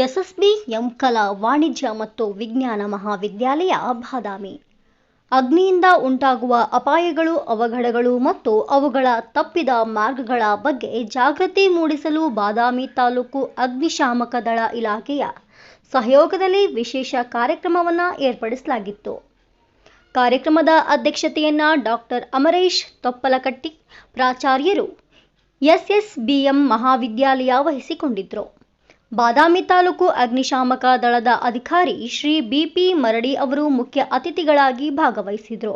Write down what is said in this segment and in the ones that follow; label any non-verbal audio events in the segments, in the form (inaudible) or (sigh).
SSB, M ಕಲಾ, ವಾಣಿಜ್ಯ ಮತ್ತು ವಿಜ್ಞಾನ ಮಹಾವಿದ್ಯಾಲಯ ಬಾದಾಮಿ. ಅಗ್ನಿಯಿಂದ ಉಂಟಾಗುವ ಅಪಾಯಗಳು, ಅವಘಡಗಳು ಮತ್ತು ಅವುಗಳ ತಪ್ಪಿದ ಮಾರ್ಗಗಳ ಬಗ್ಗೆ ಜಾಗೃತಿ ಮೂಡಿಸಲು ಬಾದಾಮಿ ತಾಲೂಕು ಅಗ್ನಿಶಾಮಕ ದಳ ಇಲಾಖೆಯ ಸಹಯೋಗದಲ್ಲಿ ವಿಶೇಷ ಕಾರ್ಯಕ್ರಮವನ್ನು ಏರ್ಪಡಿಸಲಾಗಿತ್ತು. ಕಾರ್ಯಕ್ರಮದ ಅಧ್ಯಕ್ಷತೆಯನ್ನು ಡಾಕ್ಟರ್ ಅಮರೇಶ್ ತೊಪ್ಪಲಕಟ್ಟಿ ಪ್ರಾಚಾರ್ಯರು ಎಸ್ಎಸ್ಬಿಎಂ ಮಹಾವಿದ್ಯಾಲಯ ವಹಿಸಿಕೊಂಡಿದ್ದರು ಬಾದಾಮಿ ತಾಲೂಕು ಅಗ್ನಿಶಾಮಕ ದಳದ ಅಧಿಕಾರಿ ಶ್ರೀ ಬಿಪಿ ಮರಡಿ ಅವರು ಮುಖ್ಯ ಅತಿಥಿಗಳಾಗಿ ಭಾಗವಹಿಸಿದರು.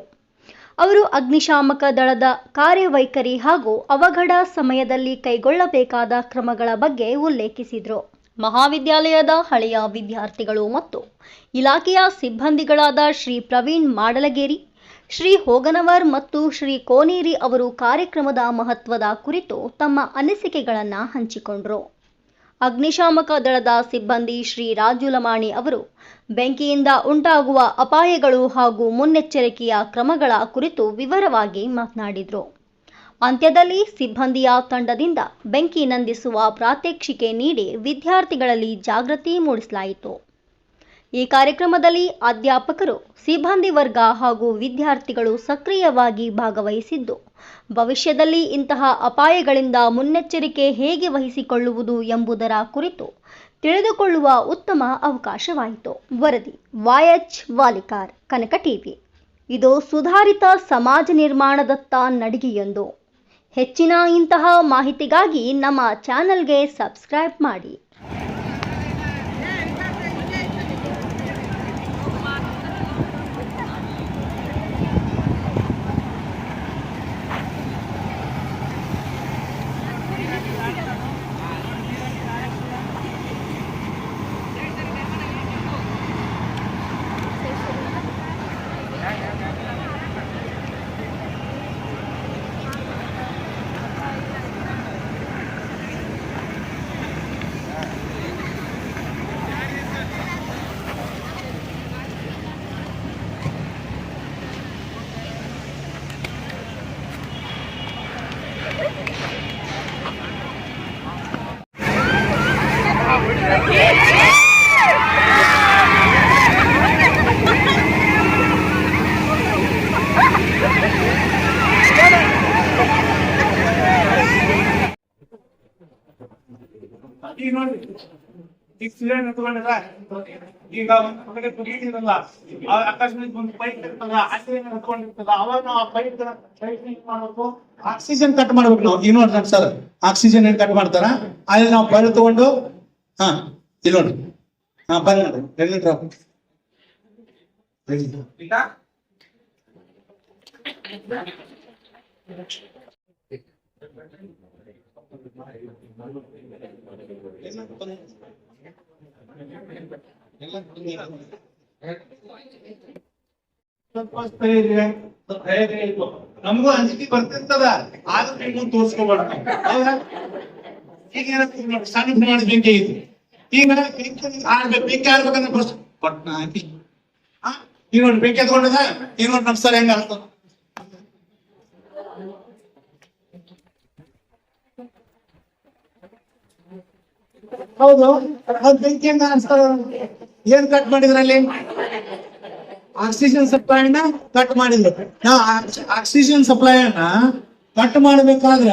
ಅವರು ಅಗ್ನಿಶಾಮಕ ದಳದ ಕಾರ್ಯವೈಖರಿ ಹಾಗೂ ಅವಘಡ ಸಮಯದಲ್ಲಿ ಕೈಗೊಳ್ಳಬೇಕಾದ ಕ್ರಮಗಳ ಬಗ್ಗೆ ಉಲ್ಲೇಖಿಸಿದರು. ಮಹಾವಿದ್ಯಾಲಯದ ಹಳೆಯ ವಿದ್ಯಾರ್ಥಿಗಳು ಮತ್ತು ಇಲಾಖೆಯ ಸಿಬ್ಬಂದಿಗಳಾದ ಶ್ರೀ ಪ್ರವೀಣ್ ಮಾಡಲಗೇರಿ, ಶ್ರೀ ಹೋಗನವರ್ ಮತ್ತು ಶ್ರೀ ಕೋನೇರಿ ಅವರು ಕಾರ್ಯಕ್ರಮದ ಮಹತ್ವದ ಕುರಿತು ತಮ್ಮ ಅನಿಸಿಕೆಗಳನ್ನು ಹಂಚಿಕೊಂಡರು. ಅಗ್ನಿಶಾಮಕ ದಳದ ಸಿಬ್ಬಂದಿ ಶ್ರೀ ರಾಜು ಲಮಾಣಿ ಅವರು ಬೆಂಕಿಯಿಂದ ಉಂಟಾಗುವ ಅಪಾಯಗಳು ಹಾಗೂ ಮುನ್ನೆಚ್ಚರಿಕೆಯ ಕ್ರಮಗಳ ಕುರಿತು ವಿವರವಾಗಿ ಮಾತನಾಡಿದರು. ಅಂತ್ಯದಲ್ಲಿ ಸಿಬ್ಬಂದಿಯ ತಂಡದಿಂದ ಬೆಂಕಿ ನಂದಿಸುವ ಪ್ರಾತ್ಯಕ್ಷಿಕೆ ನೀಡಿ ವಿದ್ಯಾರ್ಥಿಗಳಲ್ಲಿ ಜಾಗೃತಿ ಮೂಡಿಸಲಾಯಿತು. ಈ ಕಾರ್ಯಕ್ರಮದಲ್ಲಿ ಅಧ್ಯಾಪಕರು, ಸಿಬ್ಬಂದಿ ವರ್ಗ ಹಾಗೂ ವಿದ್ಯಾರ್ಥಿಗಳು ಸಕ್ರಿಯವಾಗಿ ಭಾಗವಹಿಸಿದ್ದು, ಭವಿಷ್ಯದಲ್ಲಿ ಇಂತಹ ಅಪಾಯಗಳಿಂದ ಮುನ್ನೆಚ್ಚರಿಕೆ ಹೇಗೆ ವಹಿಸಿಕೊಳ್ಳುವುದು ಎಂಬುದರ ಕುರಿತು ತಿಳಿದುಕೊಳ್ಳುವ ಉತ್ತಮ ಅವಕಾಶವಾಯಿತು. ವರದಿ, ವಾಯಚ್ ವಾಲಿಕಾರ್, ಕನಕ ಟಿವಿ. ಇದು ಸುಧಾರಿತ ಸಮಾಜ ನಿರ್ಮಾಣದತ್ತ ನಡಿಗೆಯೊಂದು ಹೆಚ್ಚಿನ ಇಂತಹ ಮಾಹಿತಿಗಾಗಿ ನಮ್ಮ ಚಾನಲ್ಗೆ ಸಬ್ಸ್ಕ್ರೈಬ್ ಮಾಡಿ. ಈಗ ನೋಡಿ ಈಗ ಸಿಲಿಂಡರ್ ತಗೊಂಡಿರ ಈಗ ಒಂದ್ ಕಡೆ ಕುಡಿಯಿರಲ್ಲ ಅಕಸ್ಮಾತ್ ಒಂದು ಪೈಪ್ ಇರ್ತದ ಆಕ್ಸಿಜನ್ ಹತ್ಕೊಂಡಿರ್ತದ ಅವಾಗ ನಾವು ಆ ಪೈಪ್ ಪೈಪ್ ಮಾಡ್ಬೇಕು ಆಕ್ಸಿಜನ್ ಕಟ್ ಮಾಡ್ಬೇಕು ನಾವು ಈಗ ನೋಡ್ರಿ ಸರ್ ಆಕ್ಸಿಜನ್ ಕಟ್ ಮಾಡ್ತಾರ ಅಲ್ಲಿ ನಾವು ಬಲ್ ತಗೊಂಡು ಹಾ ಇಲ್ಲಿ ನೋಡಿ ಹಾ ಬಂದ್ ನೋಡ್ರಿ ಎಲ್ಲಿ ಡ್ರಾಪ್ ನಮಗೂ ಅಂಜಿಕೆ ಬರ್ತಿರ್ತದ ಆದ್ರೆ ನೀವು ತೋರ್ಸ್ಕೊಬಾರ್ದು ಹೌದಾ? ಈಗ ಏನಾಗ್ತದೆ ನೋಡಿ, ಸಣ್ಣ ಪ್ರಮಾಣದ ಬೆಂಕಿ ಐತಿ ಈಗ ಬೆಂಕಿ ಆಡ್ಬೇಕು ಬೆಂಕಿ ಆಡ್ಬೇಕಂದ್ರೆ ಫಸ್ಟ್ ಪಟ್ನ ಹಾಕಿ ಆ? ಈಗ ನೋಡಿ ಬೆಂಕಿ ಎತ್ಕೊಂಡಿದ ಈಗ ನೋಡಿ ನಮ್ ಸರ್ ಹೆಂಗ ಆಗ್ತದ ಹೌದು. ಅದ್ ಬೆಂಕಿ ಹೆಂಗ ಏನ್ ಕಟ್ ಮಾಡಿದ್ರಲ್ಲಿ? ಆಕ್ಸಿಜನ್ ಸಪ್ಲೈನ ಕಟ್ ಮಾಡಿದ್ರು. ನಾವು ಆಕ್ಸಿಜನ್ ಸಪ್ಲೈ ಅನ್ನ ಕಟ್ ಮಾಡ್ಬೇಕಾದ್ರ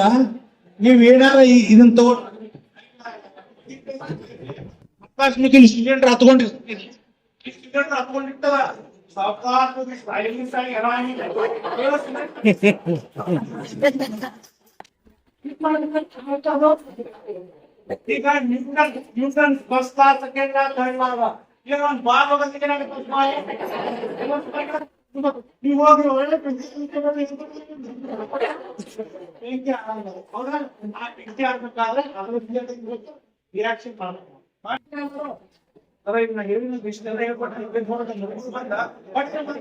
ನೀವ್ ಏನಾರ ಇದನ್ನ ತಗೊಂಡ್ ಇಲ್ಲಿ ಸಿಲಿಂಡರ್ ಹತ್ಕೊಂಡಿರ್ತೀರಿ ಸಿಲಿಂಡರ್ ಸಾವ್ಕಾಸಾಗಿ silent ಆಗಿ (laughs) ಈಗ Newton Newton first class second class third class ಈಗ ಒಂದು ಬಾಲ್ ಹೋಗೋದಕ್ಕೆ ನನಗೆ ಫಸ್ಟ್ ನೀವು ಹೋಗಿ ಒಳ್ಳೆ ಬೆಂಕಿ ಆಡೋದು. ಹೌದಾ? ಆ ಬೆಂಕಿ ಆಡ್ಬೇಕಾದ್ರೆ ಅದ್ರ ರಿಯಾಕ್ಷನ್ ಮಾಡಬೇಕು ಅದ್ರ ಈಗ ನಾ ಹೇಳಿದ ವಿಷಯದೆಲ್ಲ ಹೇಳ್ಕೊಟ್ಟೆ, ಇದನ್ನ ನೋಡೋದು ಮುಗಿಸ್ ಬಂದ, ಪಟ್ನೆ ಮಾಡಿ